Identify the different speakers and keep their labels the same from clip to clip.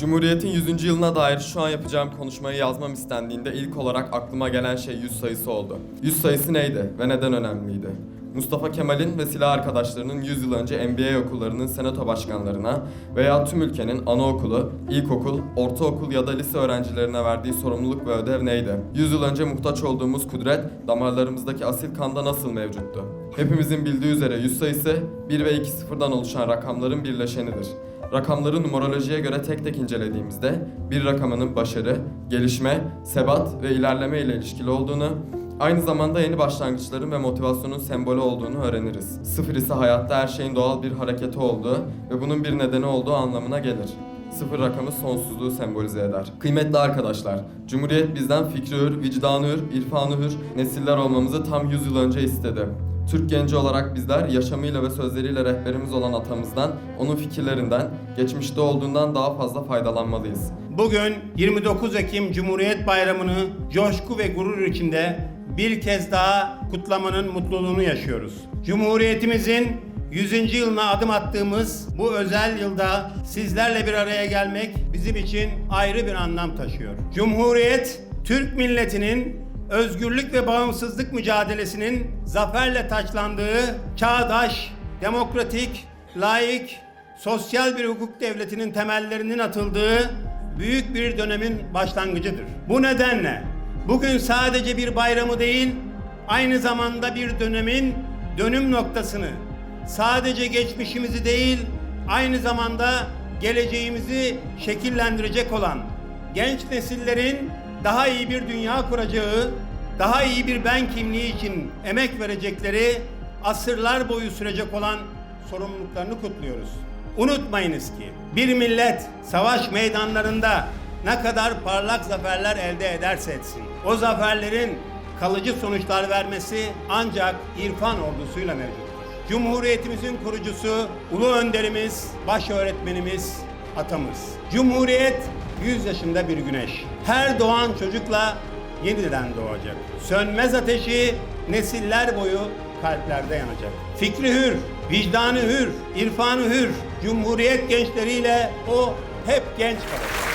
Speaker 1: Cumhuriyet'in 100. yılına dair şu an yapacağım konuşmayı yazmam istendiğinde ilk olarak aklıma gelen şey 100 sayısı oldu. 100 sayısı neydi ve neden önemliydi? Mustafa Kemal'in ve silah arkadaşlarının 100 yıl önce MBA okullarının senato başkanlarına veya tüm ülkenin anaokulu, ilkokul, ortaokul ya da lise öğrencilerine verdiği sorumluluk ve ödev neydi? 100 yıl önce muhtaç olduğumuz kudret damarlarımızdaki asil kanda nasıl mevcuttu? Hepimizin bildiği üzere 100 sayısı 1 ve 2 sıfırdan oluşan rakamların birleşenidir. Rakamları numerolojiye göre tek tek incelediğimizde bir rakamının başarı, gelişme, sebat ve ilerleme ile ilişkili olduğunu, aynı zamanda yeni başlangıçların ve motivasyonun sembolü olduğunu öğreniriz. Sıfır ise hayatta her şeyin doğal bir hareketi olduğu ve bunun bir nedeni olduğu anlamına gelir. Sıfır rakamı sonsuzluğu sembolize eder. Kıymetli arkadaşlar, Cumhuriyet bizden fikri hür, vicdanı hür, irfanı hür, nesiller olmamızı tam 100 yıl önce istedi. Türk genci olarak bizler yaşamıyla ve sözleriyle rehberimiz olan atamızdan, onun fikirlerinden, geçmişte olduğundan daha fazla faydalanmalıyız.
Speaker 2: Bugün 29 Ekim Cumhuriyet Bayramı'nı coşku ve gurur içinde bir kez daha kutlamanın mutluluğunu yaşıyoruz. Cumhuriyetimizin 100. yılına adım attığımız bu özel yılda sizlerle bir araya gelmek bizim için ayrı bir anlam taşıyor. Cumhuriyet, Türk milletinin özgürlük ve bağımsızlık mücadelesinin zaferle taçlandığı çağdaş, demokratik, laik, sosyal bir hukuk devletinin temellerinin atıldığı büyük bir dönemin başlangıcıdır. Bu nedenle bugün sadece bir bayramı değil, aynı zamanda bir dönemin dönüm noktasını, sadece geçmişimizi değil, aynı zamanda geleceğimizi şekillendirecek olan genç nesillerin daha iyi bir dünya kuracağı, daha iyi bir ben kimliği için emek verecekleri, asırlar boyu sürecek olan sorumluluklarını kutluyoruz. Unutmayınız ki bir millet savaş meydanlarında ne kadar parlak zaferler elde ederse etsin, o zaferlerin kalıcı sonuçlar vermesi ancak irfan ordusuyla mevcuttur. Cumhuriyetimizin kurucusu, ulu önderimiz, baş öğretmenimiz, atamız. Cumhuriyet 100 yaşında bir güneş. Her doğan çocukla yeniden doğacak. Sönmez ateşi nesiller boyu kalplerde yanacak. Fikri hür, vicdanı hür, irfanı hür, cumhuriyet gençleriyle o hep genç kalacak.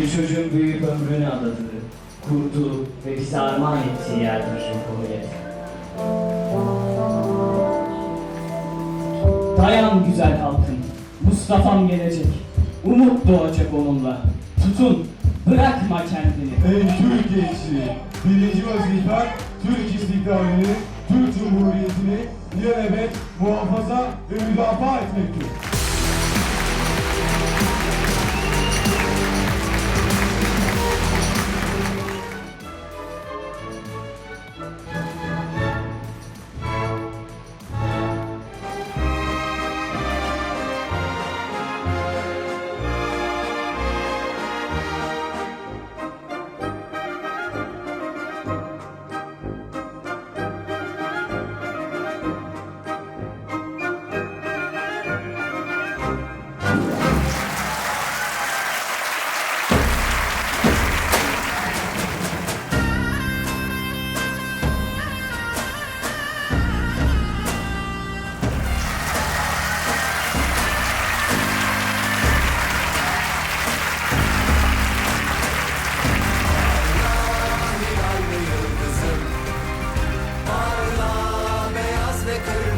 Speaker 3: Bir çocuğun büyük ömrünü adadığı, kurduğu ve bize armağan ettiği yerdir Cumhuriyet. Dayan güzel halkım, Mustafa'm gelecek. Umut doğacak onunla. Tutun, bırakma kendini.
Speaker 4: Ey Türk gençliği! Birinci vazifen Türk istiklalini, Türk Cumhuriyeti'ni ilelebet muhafaza ve müdafaa etmektir. the curtain.